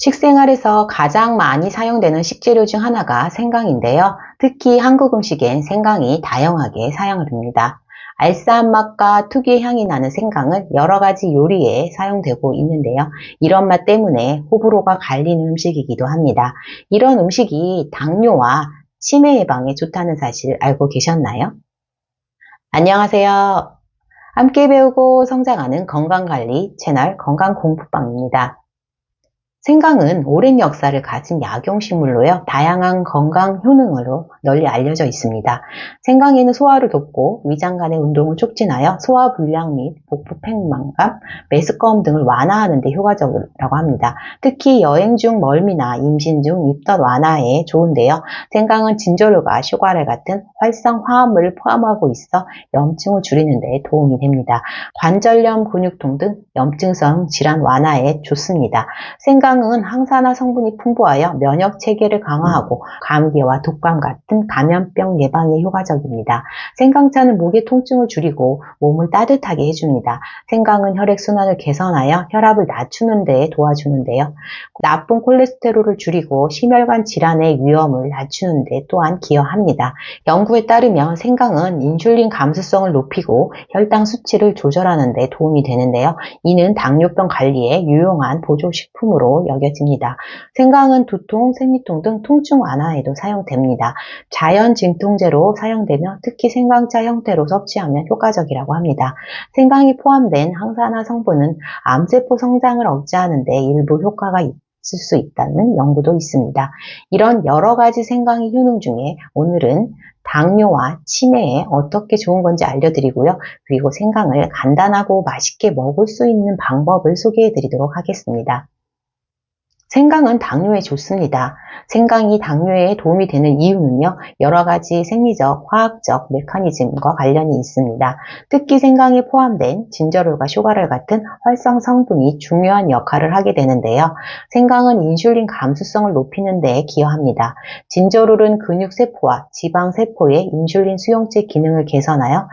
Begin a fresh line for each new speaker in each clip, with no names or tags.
식생활에서 가장 많이 사용되는 식재료 중 하나가 생강인데요. 특히 한국 음식엔 생강이 다양하게 사용됩니다. 알싸한 맛과 특유의 향이 나는 생강은 여러 가지 요리에 사용되고 있는데요. 이런 맛 때문에 호불호가 갈리는 음식이기도 합니다. 이런 음식이 당뇨와 치매 예방에 좋다는 사실 알고 계셨나요? 안녕하세요. 함께 배우고 성장하는 건강관리 채널 건강공부방입니다. 생강은 오랜 역사를 가진 약용식물로요. 다양한 건강 효능으로 널리 알려져 있습니다. 생강에는 소화를 돕고 위장 간의 운동을 촉진하여 소화 불량 및 복부 팽만감, 메스꺼움 등을 완화하는 데 효과적이라고 합니다. 특히 여행 중 멀미나 임신 중 입덧 완화에 좋은데요. 생강은 진저류가 슈가레 같은 활성 화합물을 포함하고 있어 염증을 줄이는 데 도움이 됩니다. 관절염, 근육통 등 염증성 질환 완화에 좋습니다. 생강 생강은 항산화 성분이 풍부하여 면역 체계를 강화하고 감기와 독감 같은 감염병 예방에 효과적입니다. 생강차는 목의 통증을 줄이고 몸을 따뜻하게 해줍니다. 생강은 혈액순환을 개선하여 혈압을 낮추는 데 도와주는데요. 나쁜 콜레스테롤을 줄이고 심혈관 질환의 위험을 낮추는 데 또한 기여합니다. 연구에 따르면 생강은 인슐린 감수성을 높이고 혈당 수치를 조절하는 데 도움이 되는데요. 이는 당뇨병 관리에 유용한 보조식품으로 여겨집니다. 생강은 두통, 생리통 등 통증 완화에도 사용됩니다. 자연 진통제로 사용되며 특히 생강차 형태로 섭취하면 효과적이라고 합니다. 생강이 포함된 항산화 성분은 암세포 성장을 억제하는 데 일부 효과가 있습니다. 쓸수 있다는 연구도 있습니다. 이런 여러 가지 생강의 효능 중에 오늘은 당뇨와 치매에 어떻게 좋은 건지 알려드리고요. 그리고 생강을 간단하고 맛있게 먹을 수 있는 방법을 소개해 드리도록 하겠습니다. 생강은 당뇨에 좋습니다. 생강이 당뇨에 도움이 되는 이유는요, 여러 가지 생리적, 화학적 메커니즘과 관련이 있습니다. 특히 생강에 포함된 진저롤과 쇼가롤 같은 활성 성분이 중요한 역할을 하게 되는데요. 생강은 인슐린 감수성을 높이는 데 기여합니다. 진저롤은 근육세포와 지방세포의 인슐린 수용체 기능을 개선하여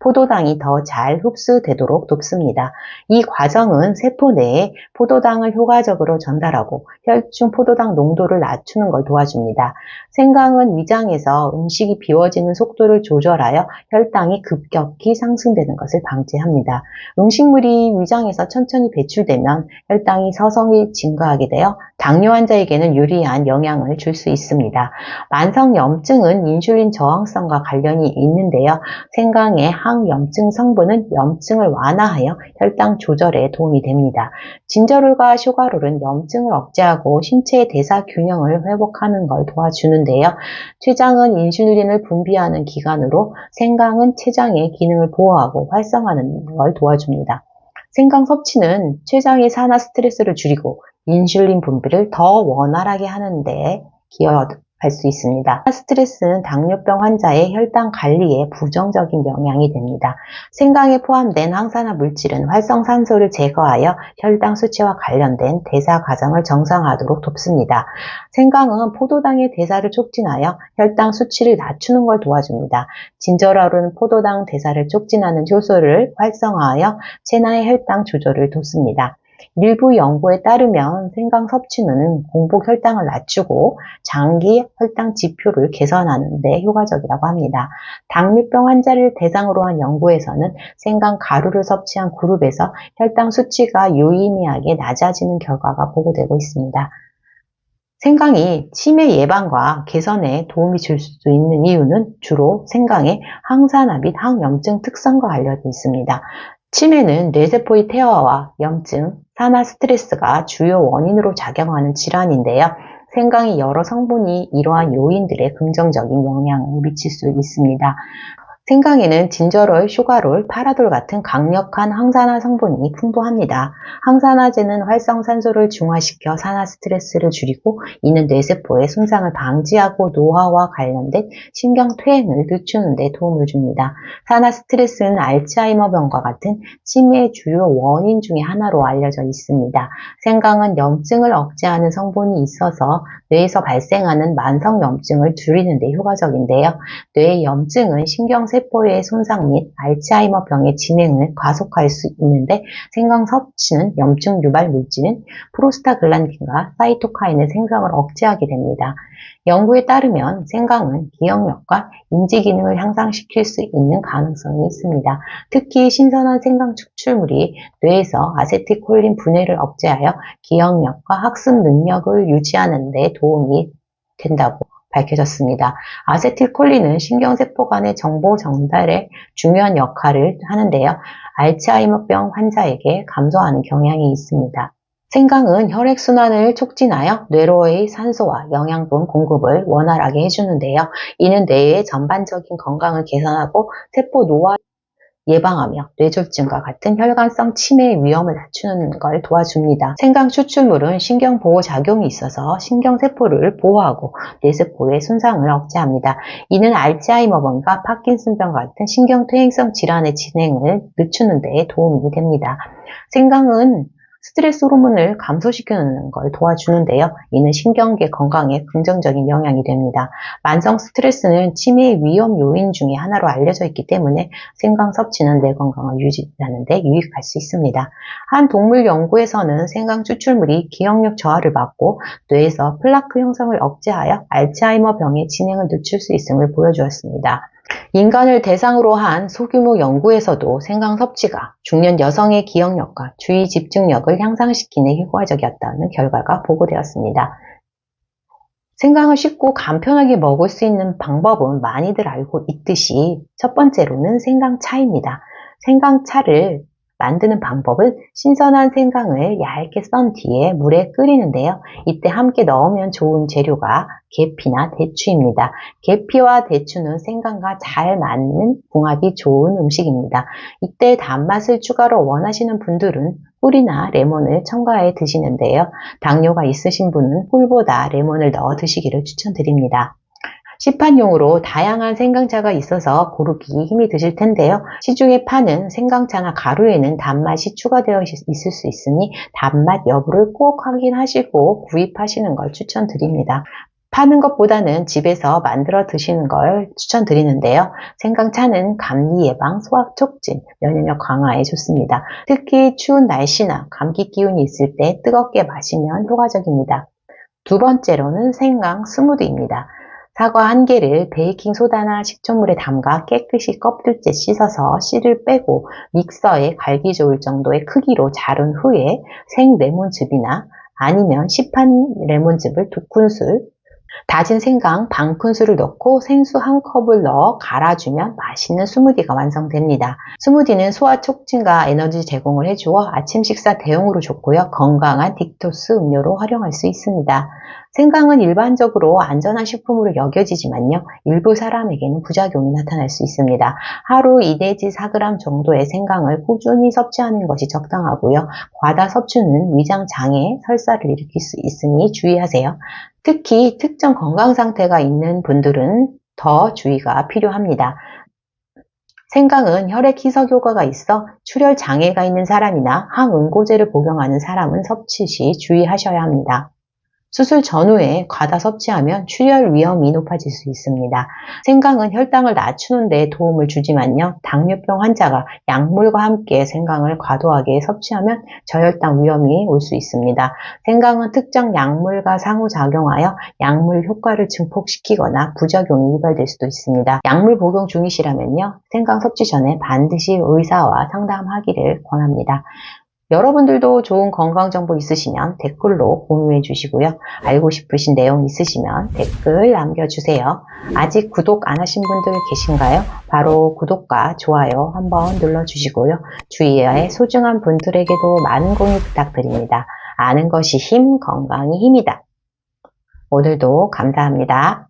포도당이 더 잘 흡수되도록 돕습니다. 이 과정은 세포 내에 포도당을 효과적으로 전달하고 혈중 포도당 농도를 낮추는 걸 도와줍니다. 생강은 위장에서 음식이 비워지는 속도를 조절하여 혈당이 급격히 상승되는 것을 방지합니다. 음식물이 위장에서 천천히 배출되면 혈당이 서서히 증가하게 되어 당뇨 환자에게는 유리한 영향을 줄 수 있습니다. 만성 염증은 인슐린 저항성과 관련이 있는데요. 생강의 항염증 성분은 염증을 완화하여 혈당 조절에 도움이 됩니다. 진저롤과 슈가롤은 염증을 억제하고 신체의 대사 균형을 회복하는 걸 도와주는데요. 췌장은 인슐린을 분비하는 기관으로 생강은 췌장의 기능을 보호하고 활성화하는 걸 도와줍니다. 생강 섭취는 췌장의 산화 스트레스를 줄이고 인슐린 분비를 더 원활하게 하는데. 할 수 있습니다. 스트레스는 당뇨병 환자의 혈당 관리에 부정적인 영향이 됩니다. 생강에 포함된 항산화 물질은 활성산소를 제거하여 혈당 수치와 관련된 대사 과정을 정상화하도록 돕습니다. 생강은 포도당의 대사를 촉진하여 혈당 수치를 낮추는 걸 도와줍니다. 진저라로는 포도당 대사를 촉진하는 효소를 활성화하여 체나의 혈당 조절을 돕습니다. 일부 연구에 따르면 생강 섭취는 공복 혈당을 낮추고 장기 혈당 지표를 개선하는 데 효과적이라고 합니다. 당뇨병 환자를 대상으로 한 연구에서는 생강 가루를 섭취한 그룹에서 혈당 수치가 유의미하게 낮아지는 결과가 보고되고 있습니다. 생강이 치매 예방과 개선에 도움이 줄 수 있는 이유는 주로 생강의 항산화 및 항염증 특성과 관련이 있습니다. 치매는 뇌세포의 퇴화와 염증, 산화 스트레스가 주요 원인으로 작용하는 질환인데요. 생강의 여러 성분이 이러한 요인들에 긍정적인 영향을 미칠 수 있습니다. 생강에는 진저롤, 슈가롤, 파라돌 같은 강력한 항산화 성분이 풍부합니다. 항산화제는 활성산소를 중화시켜 산화 스트레스를 줄이고 이는 뇌세포의 손상을 방지하고 노화와 관련된 신경퇴행을 늦추는 데 도움을 줍니다. 산화 스트레스는 알츠하이머병과 같은 치매의 주요 원인 중의 하나로 알려져 있습니다. 생강은 염증을 억제하는 성분이 있어서 뇌에서 발생하는 만성 염증을 줄이는 데 효과적인데요. 뇌의 염증은 신경세포 신경 세포의 손상 및 알츠하이머 병의 진행을 과속할 수 있는데 생강 섭취는 염증 유발 물질인 프로스타글란딘과 사이토카인의 생성을 억제하게 됩니다. 연구에 따르면 생강은 기억력과 인지 기능을 향상시킬 수 있는 가능성이 있습니다. 특히 신선한 생강 추출물이 뇌에서 아세틸콜린 분해를 억제하여 기억력과 학습 능력을 유지하는 데 도움이 된다고 밝혀졌습니다. 아세틸콜린은 신경세포 간의 정보 전달에 중요한 역할을 하는데요. 알츠하이머병 환자에게 감소하는 경향이 있습니다. 생강은 혈액순환을 촉진하여 뇌로의 산소와 영양분 공급을 원활하게 해주는데요. 이는 뇌의 전반적인 건강을 개선하고 세포 노화 예방하며 뇌졸중과 같은 혈관성 치매의 위험을 낮추는 걸 도와줍니다. 생강 추출물은 신경 보호 작용이 있어서 신경 세포를 보호하고 뇌세포의 손상을 억제합니다. 이는 알츠하이머병과 파킨슨병 같은 신경 퇴행성 질환의 진행을 늦추는 데 도움이 됩니다. 생강은 스트레스 호르몬을 감소시키는 걸 도와주는데요. 이는 신경계 건강에 긍정적인 영향이 됩니다. 만성 스트레스는 치매의 위험 요인 중에 하나로 알려져 있기 때문에 생강 섭취는 뇌 건강을 유지하는 데 유익할 수 있습니다. 한 동물 연구에서는 생강 추출물이 기억력 저하를 막고 뇌에서 플라크 형성을 억제하여 알츠하이머 병의 진행을 늦출 수 있음을 보여주었습니다. 인간을 대상으로 한 소규모 연구에서도 생강 섭취가 중년 여성의 기억력과 주의 집중력을 향상시키는 효과적이었다는 결과가 보고되었습니다. 생강을 쉽고 간편하게 먹을 수 있는 방법은 많이들 알고 있듯이 첫 번째로는 생강차입니다. 생강차를 만드는 방법은 신선한 생강을 얇게 썬 뒤에 물에 끓이는데요. 이때 함께 넣으면 좋은 재료가 계피나 대추입니다. 계피와 대추는 생강과 잘 맞는 궁합이 좋은 음식입니다. 이때 단맛을 추가로 원하시는 분들은 꿀이나 레몬을 첨가해 드시는데요. 당뇨가 있으신 분은 꿀보다 레몬을 넣어 드시기를 추천드립니다. 시판용으로 다양한 생강차가 있어서 고르기 힘이 드실 텐데요. 시중에 파는 생강차나 가루에는 단맛이 추가되어 있을 수 있으니 단맛 여부를 꼭 확인하시고 구입하시는 걸 추천드립니다. 파는 것보다는 집에서 만들어 드시는 걸 추천드리는데요. 생강차는 감기 예방, 소화 촉진, 면역력 강화에 좋습니다. 특히 추운 날씨나 감기 기운이 있을 때 뜨겁게 마시면 효과적입니다. 두 번째로는 생강 스무디입니다. 사과 한 개를 베이킹 소다나 식초물에 담가 깨끗이 껍질째 씻어서 씨를 빼고 믹서에 갈기 좋을 정도의 크기로 자른 후에 생 레몬즙이나 아니면 시판 레몬즙을 두 큰술 다진 생강 반 큰술을 넣고 생수 한 컵을 넣어 갈아주면 맛있는 스무디가 완성됩니다. 스무디는 소화 촉진과 에너지 제공을 해주어 아침 식사 대용으로 좋고요. 건강한 딕토스 음료로 활용할 수 있습니다. 생강은 일반적으로 안전한 식품으로 여겨지지만요. 일부 사람에게는 부작용이 나타날 수 있습니다. 하루 2 내지 4g 정도의 생강을 꾸준히 섭취하는 것이 적당하고요. 과다 섭취는 위장 장애, 설사를 일으킬 수 있으니 주의하세요. 특히 특정 건강 상태가 있는 분들은 더 주의가 필요합니다. 생강은 혈액 희석 효과가 있어 출혈 장애가 있는 사람이나 항응고제를 복용하는 사람은 섭취 시 주의하셔야 합니다. 수술 전후에 과다 섭취하면 출혈 위험이 높아질 수 있습니다. 생강은 혈당을 낮추는 데 도움을 주지만요. 당뇨병 환자가 약물과 함께 생강을 과도하게 섭취하면 저혈당 위험이 올 수 있습니다. 생강은 특정 약물과 상호작용하여 약물 효과를 증폭시키거나 부작용이 유발될 수도 있습니다. 약물 복용 중이시라면요. 생강 섭취 전에 반드시 의사와 상담하기를 권합니다. 여러분들도 좋은 건강 정보 있으시면 댓글로 공유해 주시고요. 알고 싶으신 내용 있으시면 댓글 남겨주세요. 아직 구독 안 하신 분들 계신가요? 바로 구독과 좋아요 한번 눌러주시고요. 주위의 소중한 분들에게도 많은 공유 부탁드립니다. 아는 것이 힘, 건강이 힘이다. 오늘도 감사합니다.